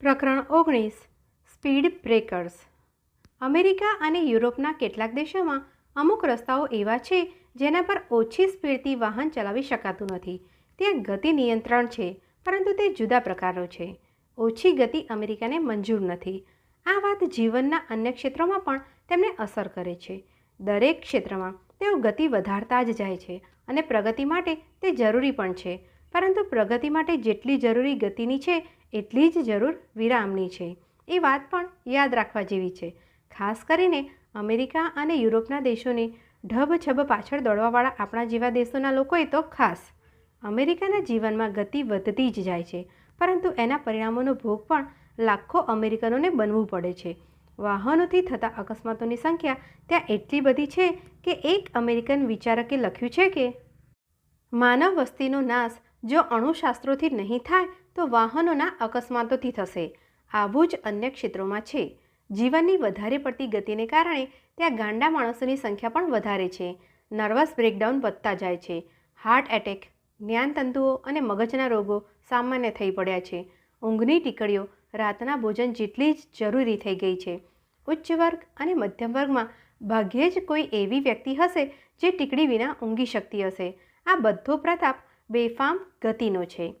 પ્રકરણ ઓગણીસ, speed breakers. America અને યુરોપના કેટલાક દેશોમાં અમુક રસ્તાઓ એવા છે જેના પર ઓછી સ્પીડથી વાહન ચલાવી શકાતું નથી. ત્યાં ગતિ નિયંત્રણ છે, પરંતુ તે જુદા પ્રકારનો છે. ઓછી ગતિ અમેરિકાને મંજૂર નથી. આ વાત જીવનના અન્ય ક્ષેત્રોમાં પણ તેમને અસર કરે છે. દરેક ક્ષેત્રમાં તેઓ ગતિ વધારતા જ જાય છે અને પ્રગતિ માટે તે જરૂરી પણ છે, પરંતુ પ્રગતિ માટે જેટલી જરૂરી ગતિની છે એટલી જ જરૂર વિરામની છે. એ વાત પણ યાદ રાખવા જેવી છે. ખાસ કરીને અમેરિકા અને યુરોપના દેશોની ઢબછબ પાછળ દોડવાવાળા આપણા જેવા દેશોના લોકોએ તો ખાસ. અમેરિકાના જીવનમાં ગતિ વધતી જ જાય છે, પરંતુ એના પરિણામોનો ભોગ પણ લાખો અમેરિકનોને બનવું પડે છે. વાહનોથી થતા અકસ્માતોની સંખ્યા ત્યાં એટલી બધી છે કે એક અમેરિકન વિચારકે લખ્યું છે કે, માનવ વસ્તીનો નાશ જો અણુશાસ્ત્રોથી નહીં થાય તો વાહનોના અકસ્માતોથી થશે. આવું જ અન્ય ક્ષેત્રોમાં છે. જીવનની વધારે પડતી ગતિને કારણે ત્યાં ગાંડા માણસોની સંખ્યા પણ વધારે છે. નર્વસ બ્રેકડાઉન વધતા જાય છે. હાર્ટ એટેક, જ્ઞાનતંતુઓ અને મગજના રોગો સામાન્ય થઈ પડ્યા છે. ઊંઘની ટીકડીઓ રાતના ભોજન જેટલી જ જરૂરી થઈ ગઈ છે. ઉચ્ચ વર્ગ અને મધ્યમ વર્ગમાં ભાગ્યે જ કોઈ એવી વ્યક્તિ હશે જે ટીકડી વિના ઊંઘી શકતી હશે. આ બધો પ્રતાપ બેફામ ગતિનો છે.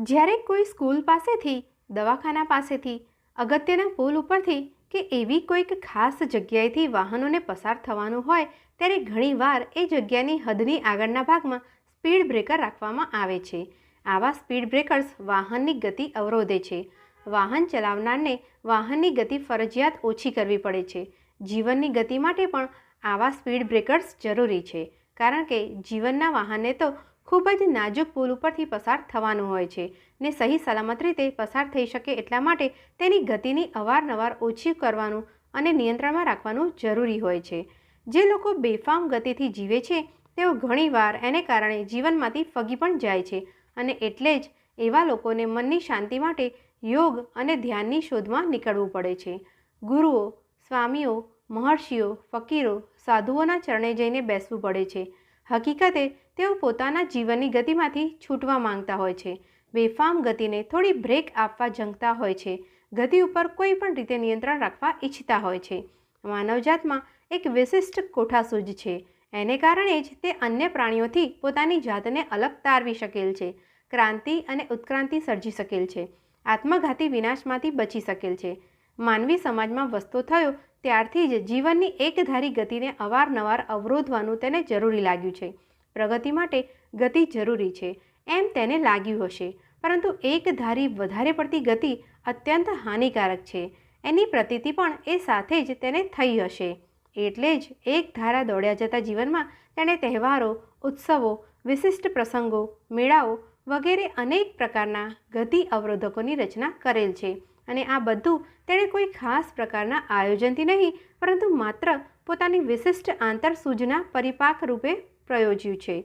જ્યારે કોઈ સ્કૂલ પાસેથી, દવાખાના પાસેથી, અગત્યના પુલ ઉપરથી કે એવી કોઈક ખાસ જગ્યાએથી વાહનોને પસાર થવાનું હોય, ત્યારે ઘણીવાર એ જગ્યાની હદની આગળના ભાગમાં સ્પીડ બ્રેકર રાખવામાં આવે છે. આવા સ્પીડ બ્રેકર્સ વાહનની ગતિ અવરોધે છે. વાહન ચલાવનારને વાહનની ગતિ ફરજિયાત ઓછી કરવી પડે છે. જીવનની ગતિ માટે પણ આવા સ્પીડ બ્રેકર્સ જરૂરી છે. કારણ કે જીવનના વાહનને તો ખૂબ જ નાજુક પુલ ઉપરથી પસાર થવાનું હોય છે ને સહી સલામત રીતે પસાર થઈ શકે એટલા માટે તેની ગતિની અવારનવાર ઓછી કરવાનું અને નિયંત્રણમાં રાખવાનું જરૂરી હોય છે. જે લોકો બેફામ ગતિથી જીવે છે, તેઓ ઘણીવાર એને કારણે જીવનમાંથી ફગી પણ જાય છે અને એટલે જ એવા લોકોને મનની શાંતિ માટે યોગ અને ધ્યાનની શોધમાં નીકળવું પડે છે. ગુરુઓ, સ્વામીઓ, મહર્ષિઓ, ફકીરો, સાધુઓના ચરણે જઈને બેસવું પડે છે. હકીકતે તેઓ પોતાના જીવનની ગતિમાંથી છૂટવા માંગતા હોય છે. બેફામ ગતિને થોડી બ્રેક આપવા જંગતા હોય છે. ગતિ ઉપર કોઈ પણ રીતે નિયંત્રણ રાખવા ઈચ્છતા હોય છે. માનવજાતમાં એક વિશિષ્ટ કોઠાસૂજ છે. એને કારણે જ તે અન્ય પ્રાણીઓથી પોતાની જાતને અલગ તારવી શકેલ છે. ક્રાંતિ અને ઉત્ક્રાંતિ સર્જી શકેલ છે. આત્મઘાતી વિનાશમાંથી બચી શકેલ છે. માનવી સમાજમાં વસતો થયો ત્યારથી જ જીવનની એકધારી ગતિને અવારનવાર અવરોધવાનું તેને જરૂરી લાગ્યું છે. પ્રગતિ માટે ગતિ જરૂરી છે. એમ તેને લાગ્યું હશે. પરંતુ એક ધારી વધારે પડતી ગતિ અત્યંત હાનિકારક છે. એની પ્રતીતિ પણ એ સાથે જ તેને થઈ હશે. એટલે જ એક ધારા દોડ્યા જતા જીવનમાં તેણે તહેવારો, ઉત્સવો, વિશિષ્ટ પ્રસંગો, મેળાઓ વગેરે અનેક પ્રકારના ગતિ અવરોધકોની રચના કરેલ છે. અને આ બધું તેણે કોઈ ખાસ પ્રકારના આયોજનથી નહીં, પરંતુ માત્ર પોતાની વિશિષ્ટ આંતરસૂઝના પરિપાક રૂપે પ્રયોજ્યું છે.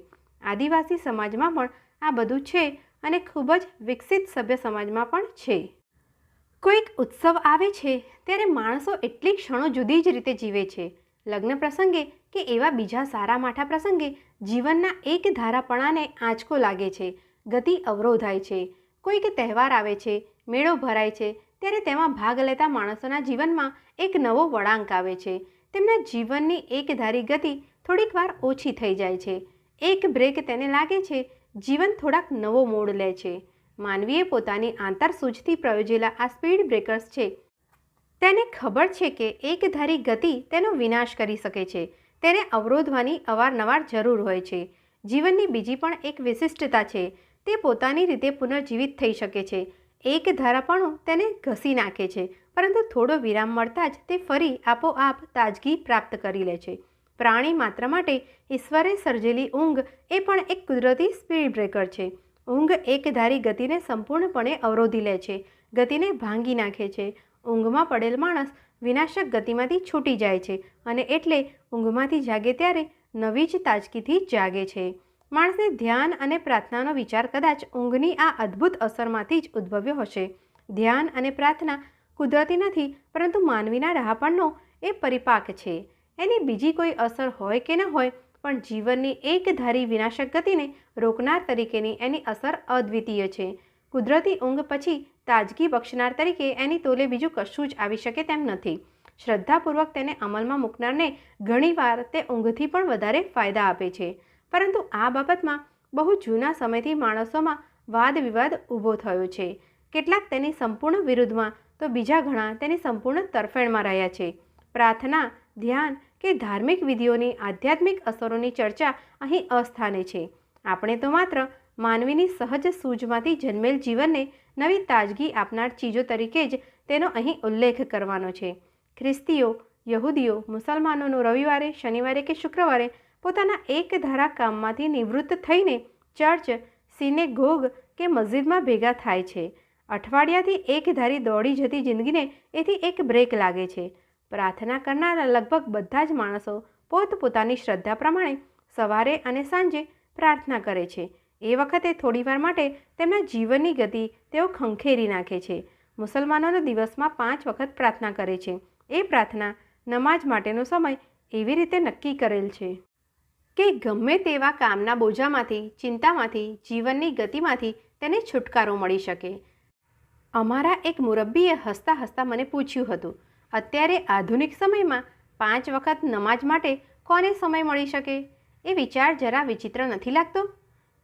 આદિવાસી સમાજમાં પણ આ બધું છે અને ખૂબ જ વિકસિત સભ્ય સમાજમાં પણ છે. કોઈક ઉત્સવ આવે છે ત્યારે માણસો એટલી ક્ષણો જુદી જ રીતે જીવે છે. લગ્ન પ્રસંગે કે એવા બીજા સારા માઠા પ્રસંગે જીવનના એક ધારાપણાને આંચકો લાગે છે. ગતિ અવરોધાય છે. કોઈક તહેવાર આવે છે, મેળો ભરાય છે ત્યારે તેમાં ભાગ લેતા માણસોના જીવનમાં એક નવો વળાંક આવે છે. તેમના જીવનની એકધારી ગતિ થોડીક વાર ઓછી થઈ જાય છે. એક બ્રેક તેને લાગે છે, જીવન થોડાક નવો મોડ લે છે. માનવીએ પોતાની આંતરસૂઝથી પ્રયોજેલા આ સ્પીડ બ્રેકર્સ છે. તેને ખબર છે કે એકધારી ગતિ તેનો વિનાશ કરી શકે છે. તેને અવરોધવાની અવારનવાર જરૂર હોય છે. જીવનની બીજી પણ એક વિશિષ્ટતા છે, તે પોતાની રીતે પુનર્જીવિત થઈ શકે છે. એક ધારાપણું તેને ઘસી નાખે છે, પરંતુ થોડો વિરામ મળતા જ તે ફરી આપોઆપ તાજગી પ્રાપ્ત કરી લે છે. પ્રાણી માત્ર માટે ઈશ્વરે સર્જેલી ઊંઘ એ પણ એક કુદરતી સ્પીડ બ્રેકર છે. ઊંઘ એકધારી ગતિને સંપૂર્ણપણે અવરોધી લે છે, ગતિને ભાંગી નાખે છે. ઊંઘમાં પડેલ માણસ વિનાશક ગતિમાંથી છૂટી જાય છે અને એટલે ઊંઘમાંથી જાગે ત્યારે નવી જ તાજગીથી જાગે છે. માણસને ધ્યાન અને પ્રાર્થનાનો વિચાર કદાચ ઊંઘની આ અદ્ભુત અસરમાંથી જ ઉદ્ભવ્યો હશે. ધ્યાન અને પ્રાર્થના કુદરતી નથી, પરંતુ માનવીના ડહાપણનો એ પરિપાક છે. એની બીજી કોઈ અસર હોય કે ન હોય, પણ જીવનની એકધારી વિનાશક ગતિને રોકનાર તરીકેની એની અસર અદ્વિતીય છે. કુદરતી ઊંઘ પછી તાજગી બક્ષનાર તરીકે એની તોલે બીજું કશું જ આવી શકે તેમ નથી. શ્રદ્ધાપૂર્વક તેને અમલમાં મૂકનારને ઘણીવાર તે ઊંઘથી પણ વધારે ફાયદા આપે છે. પરંતુ આ બાબતમાં બહુ જૂના સમયથી માણસોમાં વાદ વિવાદ ઊભો થયો છે. કેટલાક તેની સંપૂર્ણ વિરુદ્ધમાં તો બીજા ઘણા તેની સંપૂર્ણ તરફેણમાં રહ્યા છે. પ્રાર્થના ધ્યાન કે ધાર્મિક વિધિઓની આધ્યાત્મિક અસરોની ચર્ચા અહીં અસ્થાને છે. આપણે તો માત્ર માનવીની સહજ સૂઝમાંથી જન્મેલ જીવનને નવી તાજગી આપનાર ચીજો તરીકે જ તેનો અહીં ઉલ્લેખ કરવાનો છે. ખ્રિસ્તીઓ, યહૂદીઓ, મુસલમાનોનો રવિવારે, શનિવારે કે શુક્રવારે પોતાના એક ધારા કામમાંથી નિવૃત્ત થઈને ચર્ચ, સિનેગોગ કે મસ્જિદમાં ભેગા થાય છે. અઠવાડિયાથી એક ધારી દોડી જતી જિંદગીને એથી એક બ્રેક લાગે છે. પ્રાર્થના કરનારા લગભગ બધા જ માણસો પોતપોતાની શ્રદ્ધા પ્રમાણે સવારે અને સાંજે પ્રાર્થના કરે છે. એ વખતે થોડીવાર માટે તેમના જીવનની ગતિ તેઓ ખંખેરી નાખે છે. મુસલમાનોનો દિવસમાં પાંચ વખત પ્રાર્થના કરે છે. એ પ્રાર્થના નમાજ માટેનો સમય એવી રીતે નક્કી કરેલ છે કે ગમે તેવા કામના બોજામાંથી, ચિંતામાંથી, જીવનની ગતિમાંથી તેને છુટકારો મળી શકે. અમારા એક મુરબ્બીએ હસતા હસતા મને પૂછ્યું હતું અત્યારે આધુનિક સમયમાં પાંચ વખત નમાજ માટે કોને સમય મળી શકે? એ વિચાર જરા વિચિત્ર નથી લાગતો.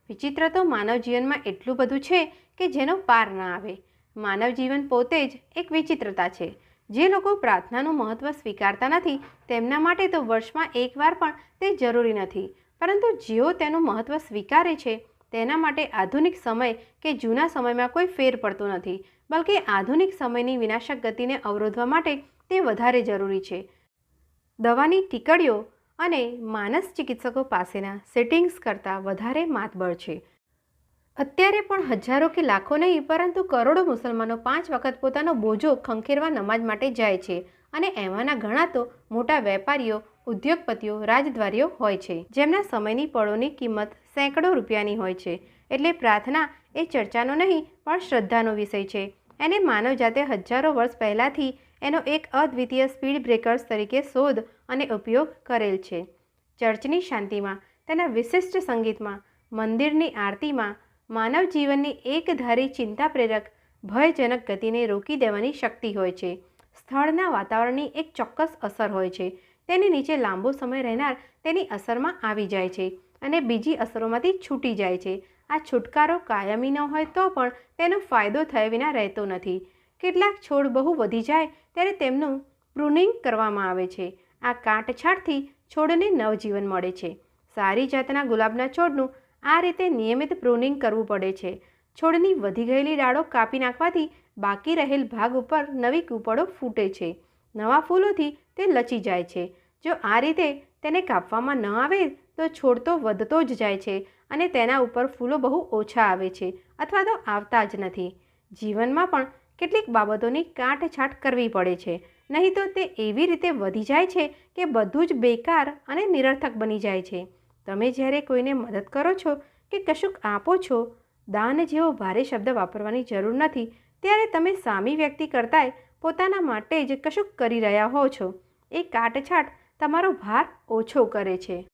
વિચિત્ર તો માનવ જીવનમાં એટલું બધું છે કે જેનો પાર ના આવે. માનવ જીવન પોતે જ એક વિચિત્રતા છે. જે લોકો પ્રાર્થનાનું મહત્ત્વ સ્વીકારતા નથી, તેમના માટે તો વર્ષમાં એકવાર પણ તે જરૂરી નથી. પરંતુ જેઓ તેનું મહત્ત્વ સ્વીકારે છે, તેના માટે આધુનિક સમય કે જૂના સમયમાં કોઈ ફેર પડતો નથી. બલકે આધુનિક સમયની વિનાશક ગતિને અવરોધવા માટે તે વધારે જરૂરી છે. દવાની ટીકડીઓ અને માનસ ચિકિત્સકો પાસેના સેટિંગ્સ કરતાં વધારે માતબળ છે. અત્યારે પણ હજારો કે લાખો નહીં, પરંતુ કરોડો મુસલમાનો પાંચ વખત પોતાનો બોજો ખંખેરવા નમાજ માટે જાય છે અને એમાંના ઘણા તો મોટા વેપારીઓ, ઉદ્યોગપતિઓ, રાજદ્વારીઓ હોય છે. જેમના સમયની પળોની કિંમત સેંકડો રૂપિયાની હોય છે. એટલે પ્રાર્થના એ ચર્ચાનો નહીં, પણ શ્રદ્ધાનો વિષય છે. એને માનવજાતે હજારો વર્ષ પહેલાંથી એનો એક અદ્વિતીય સ્પીડ બ્રેકર્સ તરીકે શોધ અને ઉપયોગ કરેલ છે. ચર્ચની શાંતિમાં, તેના વિશિષ્ટ સંગીતમાં, મંદિરની આરતીમાં, માનવ જીવનની એકધારી ચિંતા પ્રેરક, ભયજનક ગતિને રોકી દેવાની શક્તિ હોય છે. સ્થળના વાતાવરણની એક ચોક્કસ અસર હોય છે. તેની નીચે લાંબો સમય રહેનાર તેની અસરમાં આવી જાય છે અને બીજી અસરોમાંથી છૂટી જાય છે. આ છુટકારો કાયમી ન હોય તો પણ તેનો ફાયદો થયા વિના રહેતો નથી. કેટલાક છોડ બહુ વધી જાય ત્યારે તેમનું પ્રુનિંગ કરવામાં આવે છે. આ કાંટછાટથી છોડને નવજીવન મળે છે. સારી જાતના ગુલાબના છોડનું આ રીતે નિયમિત પ્રુનિંગ કરવું પડે છે. છોડની વધી ગયેલી ડાળો કાપી નાખવાથી બાકી રહેલ ભાગ ઉપર નવી કૂપળો ફૂટે છે. નવા ફૂલોથી તે લચી જાય છે. જો આ રીતે તેને કાપવામાં ન આવે તો છોડ તો વધતો જ જાય છે અને તેના ઉપર ફૂલો બહુ ઓછા આવે છે અથવા તો આવતા જ નથી. જીવનમાં પણ કેટલીક બાબતોની કાટછાટ કરવી પડે છે. નહીં તો તે એવી રીતે વધી જાય છે કે બધું જ બેકાર અને નિરર્થક બની જાય છે. તમે જ્યારે કોઈને મદદ કરો છો કે કશુંક આપો છો, દાન જેવો ભારે શબ્દ વાપરવાની જરૂર નથી, ત્યારે તમે સામી વ્યક્તિ કરતાંય પોતાના માટે જ કશુંક કરી રહ્યા હો છો. એ કાટછાટ તમારો ભાર ઓછો કરે છે.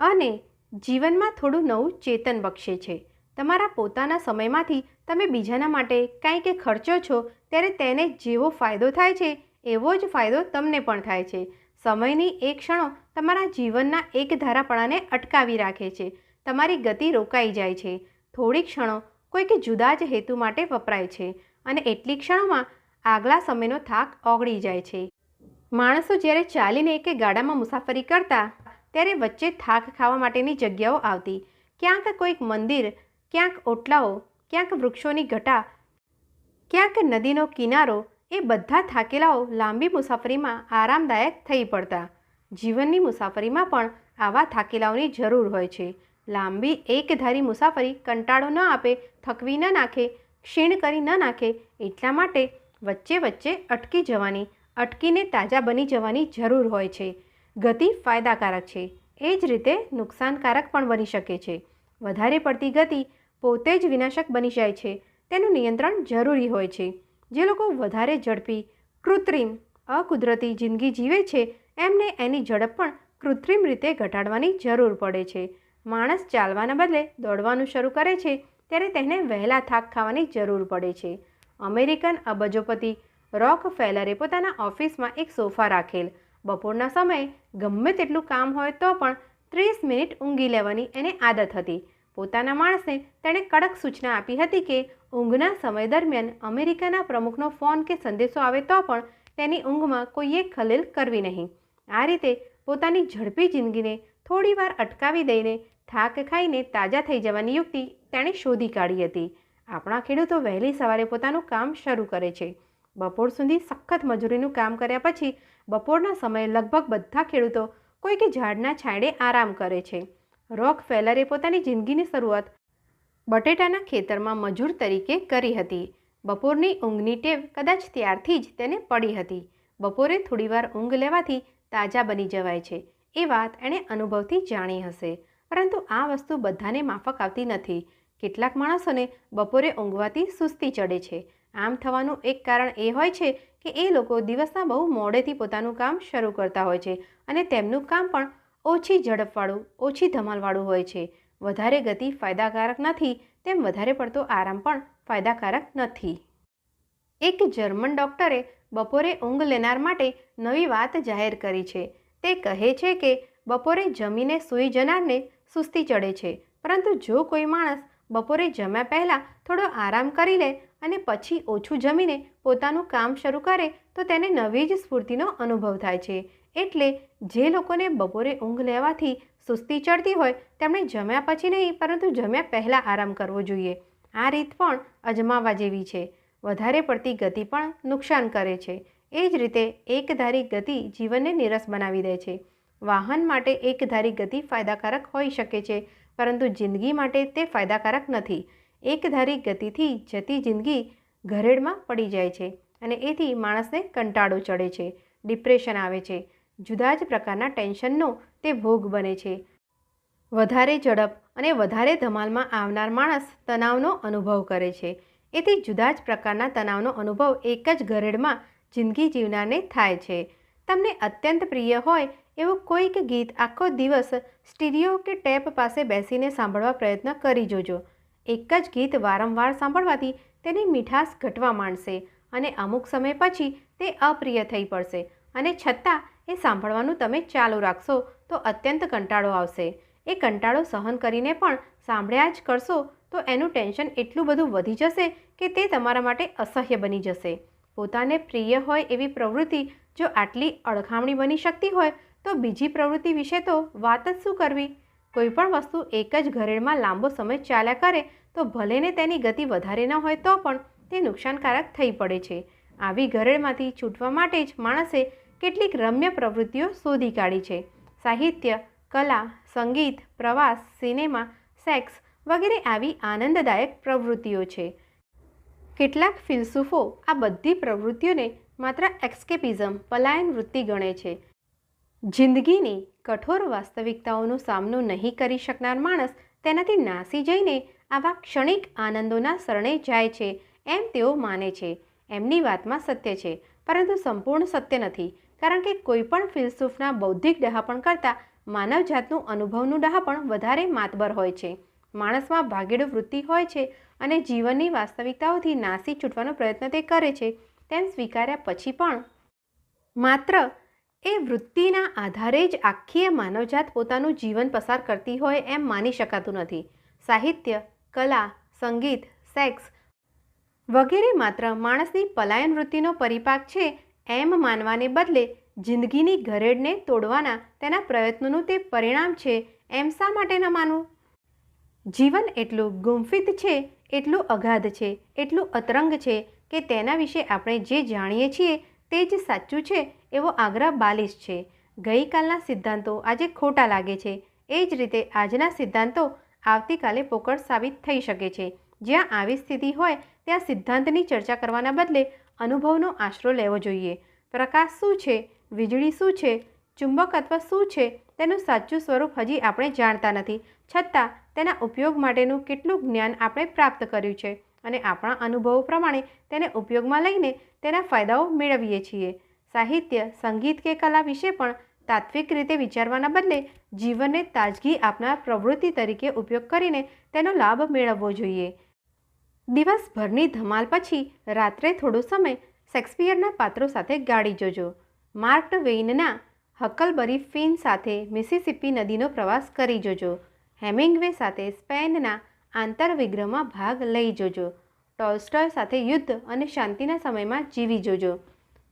અને જીવનમાં થોડું નવું ચેતન બક્ષે છે. તમારા પોતાના સમયમાંથી તમે બીજાના માટે કાંઈ કે ખર્ચો છો ત્યારે તેને જેવો ફાયદો થાય છે, એવો જ ફાયદો તમને પણ થાય છે. સમયની એ ક્ષણો તમારા જીવનના એક ધારાપણાને અટકાવી રાખે છે. તમારી ગતિ રોકાઈ જાય છે. થોડી ક્ષણો કોઈક જુદા જ હેતુ માટે વપરાય છે અને એટલી ક્ષણોમાં આગલા સમયનો થાક ઓગળી જાય છે. માણસો જ્યારે ચાલીને કે ગાડામાં મુસાફરી કરતા, ત્યારે વચ્ચે થાક ખાવા માટેની જગ્યાઓ આવતી. ક્યાંક કોઈક મંદિર ક્યાંક ઓટલાઓ, ક્યાંક વૃક્ષોની ઘટા ક્યાંક નદીનો કિનારો, એ બધા થાકેલાઓ લાંબી મુસાફરીમાં આરામદાયક થઈ પડતા. જીવનની મુસાફરીમાં પણ આવા થાકેલાઓની જરૂર હોય છે. લાંબી એકધારી મુસાફરી કંટાળો ન આપે, થકવી ન નાખે, ક્ષીણ કરી ન નાખે, એટલા માટે વચ્ચે વચ્ચે અટકી જવાની, અટકીને તાજા બની જવાની જરૂર હોય છે. ગતિ ફાયદાકારક છે. એ જ રીતે નુકસાનકારક પણ બની શકે છે. વધારે પડતી ગતિ પોતે જ વિનાશક બની જાય છે. તેનું નિયંત્રણ જરૂરી હોય છે. જે લોકો વધારે ઝડપી, કૃત્રિમ, અકુદરતી જિંદગી જીવે છે, એમને એની ઝડપ પણ કૃત્રિમ રીતે ઘટાડવાની જરૂર પડે છે. માણસ ચાલવાના બદલે દોડવાનું શરૂ કરે છે, ત્યારે તેને વહેલા થાક ખાવાની જરૂર પડે છે. અમેરિકન અબજોપતિ રોક ફેલરે પોતાના ઓફિસમાં એક સોફા રાખેલ. બપોરના સમયે ગમે તેટલું કામ હોય તો પણ ત્રીસ મિનિટ ઊંઘી લેવાની એને આદત હતી. પોતાના માણસને તેણે કડક સૂચના આપી હતી કે ઊંઘના સમય દરમિયાન અમેરિકાના પ્રમુખનો ફોન કે સંદેશો આવે તો પણ તેની ઊંઘમાં કોઈએ ખલેલ કરવી નહીં. આ રીતે પોતાની ઝડપી જિંદગીને થોડીવાર અટકાવી દઈને થાક ખાઈને તાજા થઈ જવાની યુક્તિ તેણે શોધી કાઢી હતી. આપણા ખેડૂતો વહેલી સવારે પોતાનું કામ શરૂ કરે છે. બપોર સુધી સખત મજૂરીનું કામ કર્યા પછી બપોરના સમયે લગભગ બધા ખેડૂતો કોઈ કે ઝાડના છાંયડે આરામ કરે છે. રોક ફેલરે પોતાની જિંદગીની શરૂઆત બટેટાના ખેતરમાં મજૂર તરીકે કરી હતી. બપોરની ઊંઘની ટેવ કદાચ ત્યારથી જ તેને પડી હતી. બપોરે થોડીવાર ઊંઘ લેવાથી તાજા બની જવાય છે, એ વાત એણે અનુભવથી જાણી હશે. પરંતુ આ વસ્તુ બધાને માફક આવતી નથી. કેટલાક માણસોને બપોરે ઊંઘવાથી સુસ્તી ચડે છે. આમ થવાનું એક કારણ એ હોય છે કે એ લોકો દિવસના બહુ મોડેથી પોતાનું કામ શરૂ કરતા હોય છે અને તેમનું કામ પણ ઓછી ઝડપવાળું, ઓછી ધમાલવાળું હોય છે. વધારે ગતિ ફાયદાકારક નથી, તેમ વધારે પડતો આરામ પણ ફાયદાકારક નથી. એક જર્મન ડૉક્ટરે બપોરે ઊંઘ લેનાર માટે નવી વાત જાહેર કરી છે. તે કહે છે કે, બપોરે જમીને સૂઈ જનારને સુસ્તી ચડે છે, પરંતુ જો કોઈ માણસ બપોરે જમ્યા પહેલાં થોડો આરામ કરી લે અને પછી ઓછું જમીને પોતાનું કામ શરૂ કરે, તો તેને નવી જ સ્ફૂર્તિનો અનુભવ થાય છે. એટલે જે લોકોને બપોરે ઊંઘ લેવાથી સુસ્તી ચડતી હોય, તેમણે જમ્યા પછી નહીં, પરંતુ જમ્યા પહેલાં આરામ કરવો જોઈએ. આ રીત પણ અજમાવવા જેવી છે. વધારે પડતી ગતિ પણ નુકસાન કરે છે. એ જ રીતે એકધારી ગતિ જીવનને નીરસ બનાવી દે છે. વાહન માટે એકધારી ગતિ ફાયદાકારક હોઈ શકે છે, પરંતુ જિંદગી માટે તે ફાયદાકારક નથી. એકધારી ગતિથી જતી જિંદગી ઘરેડમાં પડી જાય છે અને એથી માણસને કંટાળો ચડે છે. ડિપ્રેશન આવે છે. જુદા જ પ્રકારના ટેન્શનનો તે ભોગ બને છે. વધારે ઝડપ અને વધારે ધમાલમાં આવનાર માણસ તણાવનો અનુભવ કરે છે. એથી જુદા જ પ્રકારના તણાવનો અનુભવ એક જ ઘરેડમાં જિંદગી જીવનારને થાય છે. તમને અત્યંત પ્રિય હોય એવું કોઈક ગીત આખો દિવસ સ્ટીરિયો કે ટેપ પાસે બેસીને સાંભળવા પ્રયત્ન કરી જોજો. એક જ ગીત વારંવાર સાંભળવાથી તેની મીઠાશ ઘટવા માંડશે અને અમુક સમય પછી તે અપ્રિય થઈ પડશે. અને છતાં એ સાંભળવાનું તમે ચાલુ રાખશો તો અત્યંત કંટાળો આવશે. એ કંટાળો સહન કરીને પણ સાંભળ્યા જ કરશો તો એનું ટેન્શન એટલું બધું વધી જશે કે તે તમારા માટે અસહ્ય બની જશે. પોતાને પ્રિય હોય એવી પ્રવૃત્તિ જો આટલી અડખામણી બની શકતી હોય તો બીજી પ્રવૃત્તિ વિશે તો વાત જ શું કરવી? કોઈ પણ વસ્તુ એક જ ઘરેડમાં લાંબો સમય ચાલ્યા કરે તો ભલેને તેની ગતિ વધારે ન હોય તો પણ તે નુકસાનકારક થઈ પડે છે. આવી ઘરેડમાંથી છૂટવા માટે જ માણસે કેટલીક રમ્ય પ્રવૃત્તિઓ શોધી કાઢી છે. સાહિત્ય, કલા, સંગીત, પ્રવાસ, સિનેમા, સેક્સ વગેરે આવી આનંદદાયક પ્રવૃત્તિઓ છે. કેટલાક ફિલસૂફો આ બધી પ્રવૃત્તિઓને માત્ર એક્સ્કેપિઝમ પલાયન વૃત્તિ ગણે છે. જિંદગીની કઠોર વાસ્તવિકતાઓનો સામનો નહીં કરી શકનાર માણસ તેનાથી નાસી જઈને આવા ક્ષણિક આનંદોના શરણે જાય છે એમ તેઓ માને છે. એમની વાતમાં સત્ય છે, પરંતુ સંપૂર્ણ સત્ય નથી. કારણ કે કોઈપણ ફિલસૂફના બૌદ્ધિક ડહાપણ કરતાં માનવજાતનું અનુભવનું ડહાપણ વધારે માતબર હોય છે. માણસમાં ભાગેડુ વૃત્તિ હોય છે અને જીવનની વાસ્તવિકતાઓથી નાસી છૂટવાનો પ્રયત્ન તે કરે છે, તેમ સ્વીકાર્યા પછી પણ. માત્ર એ વૃત્તિના આધારે જ આખી માનવજાત પોતાનું જીવન પસાર કરતી હોય એમ માની શકાતું નથી. સાહિત્ય, કલા, સંગીત, સેક્સ વગેરે માત્ર માણસની પલાયન વૃત્તિનો પરિપાક છે એમ માનવાને બદલે જિંદગીની ઘરેડને તોડવાના તેના પ્રયત્નોનું તે પરિણામ છે, એમ શા માટે ન માનવું? જીવન એટલું ગુંફિત છે, એટલું અગાધ છે, એટલું અતરંગ છે કે તેના વિશે આપણે જે જાણીએ છીએ તે જ સાચું છે એવો આગ્રહ બાલિશ છે. ગઈકાલના સિદ્ધાંતો આજે ખોટા લાગે છે. એ જ રીતે આજના સિદ્ધાંતો આવતીકાલે પોકળ સાબિત થઈ શકે છે. જ્યાં આવી સ્થિતિ હોય, ત્યાં સિદ્ધાંતની ચર્ચા કરવાના બદલે અનુભવનો આશરો લેવો જોઈએ. પ્રકાશ શું છે? વીજળી શું છે? ચુંબક અથવા શું છે? તેનું સાચું સ્વરૂપ હજી આપણે જાણતા નથી. છતાં, તેના ઉપયોગ માટેનું કેટલું જ્ઞાન આપણે પ્રાપ્ત કર્યું છે અને આપણા અનુભવો પ્રમાણે તેને ઉપયોગમાં લઈને તેના ફાયદાઓ મેળવીએ છીએ. સાહિત્ય, સંગીત કે કલા વિશે પણ તાત્વિક રીતે વિચારવાના બદલે જીવનને તાજગી આપનાર પ્રવૃત્તિ તરીકે ઉપયોગ કરીને તેનો લાભ મેળવવો જોઈએ. દિવસભરની ધમાલ પછી રાત્રે થોડો સમય શેક્સપિયરના પાત્રો સાથે ગાળી જોજો. માર્ક વેઇનના હકલબરી ફિન સાથે મિસિસિપી નદીનો પ્રવાસ કરી જોજો. હેમિંગવે સાથે સ્પેનના આંતરવિગ્રહમાં ભાગ લઈ જોજો. ટોલ્સ્ટોય સાથે યુદ્ધ અને શાંતિના સમયમાં જીવી જોજો.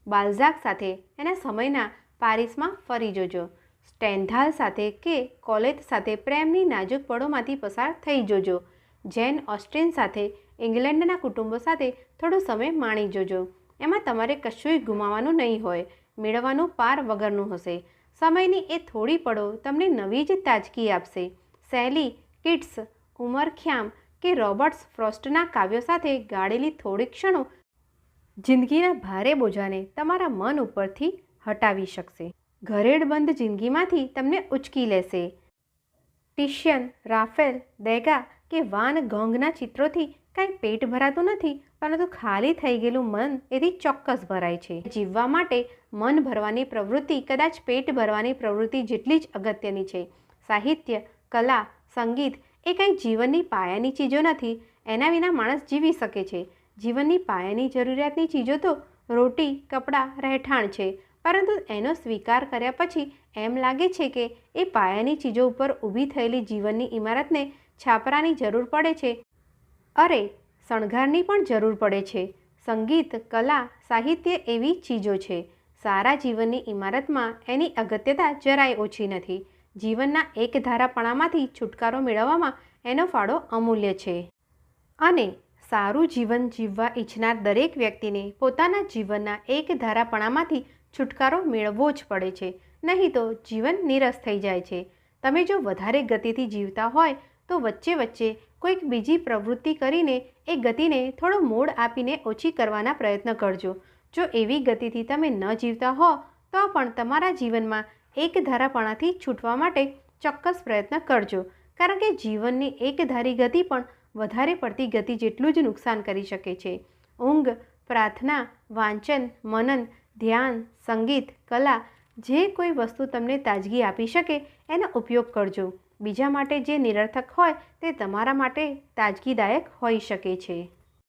બાલ્ઝાક સાથે એના સમયના પારિસમાં ફરી જોજો. સ્ટેન્ધાલ સાથે કે કોલેત સાથે પ્રેમની નાજુક પળોમાંથી પસાર થઈ જોજો. જેન ઓસ્ટ્રેન સાથે, ઇંગ્લેન્ડના કુટુંબો સાથે થોડો સમય માણી જોજો. એમાં તમારે કશુંય ગુમાવવાનું નહીં હોય, મેળવવાનું પાર વગરનું હશે. સમયની એ થોડી પડો તમને નવી જ તાજગી આપશે. શૈલી કિટ્સ, ઉમરખ્યામ કે રોબર્ટ્સ ફ્રોસ્ટના કાવ્યો સાથે ગાળેલી થોડી ક્ષણો જિંદગીના ભારે બોજાને તમારા મન ઉપરથી હટાવી શકશે. ઘરેડબંધ જિંદગીમાંથી તમને ઉચકી લેશે. ટિશિયન, રાફેલ, દેગા કે વાન ગોંગના ચિત્રોથી કાંઈ પેટ ભરાતું નથી, પરંતુ ખાલી થઈ ગયેલું મન એથી ચોક્કસ ભરાય છે. જીવવા માટે મન ભરવાની પ્રવૃત્તિ કદાચ પેટ ભરવાની પ્રવૃત્તિ જેટલી જ અગત્યની છે. સાહિત્ય, કલા, સંગીત એ કંઈ જીવનની પાયાની ચીજો નથી, એના વિના માણસ જીવી શકે છે. જીવનની પાયાની જરૂરિયાતની ચીજો તો રોટી, કપડાં, રહેઠાણ છે, પરંતુ એનો સ્વીકાર કર્યા પછી એમ લાગે છે કે એ પાયાની ચીજો ઉપર ઊભી થયેલી જીવનની ઇમારતને છાપરાની જરૂર પડે છે. અરે, શણગારની પણ જરૂર પડે છે. સંગીત, કલા, સાહિત્ય એવી ચીજો છે. સારા જીવનની ઇમારતમાં એની અગત્યતા જરાય ઓછી નથી. જીવનના એક ધારાપણામાંથી છુટકારો મેળવવામાં એનો ફાળો અમૂલ્ય છે. અને સારું જીવન જીવવા ઈચ્છનાર દરેક વ્યક્તિને પોતાના જીવનના એક ધારાપણામાંથી છુટકારો મેળવવો જ પડે છે. નહીં તો જીવન નીરસ થઈ જાય છે. તમે જો વધારે ગતિથી જીવતા હોય, તો વચ્ચે વચ્ચે કોઈક બીજી પ્રવૃત્તિ કરીને એ ગતિને થોડો મોડ આપીને ઓછી કરવાના પ્રયત્ન કરજો. જો એવી ગતિથી તમે ન જીવતા હો, તો પણ તમારા જીવનમાં એક ધારાપણાથી છૂટવા માટે ચોક્કસ પ્રયત્ન કરજો. કારણ કે જીવનની એકધારી ગતિ પણ વધારે પડતી ગતિ જેટલું જ નુકસાન કરી શકે છે. ઊંઘ, પ્રાર્થના, વાંચન, મનન, ધ્યાન, સંગીત, કલા જે કોઈ વસ્તુ તમને તાજગી આપી શકે, એનો ઉપયોગ કરજો. બીજા માટે જે નિરર્થક હોય, તે તમારા માટે તાજગીદાયક હોઈ શકે છે.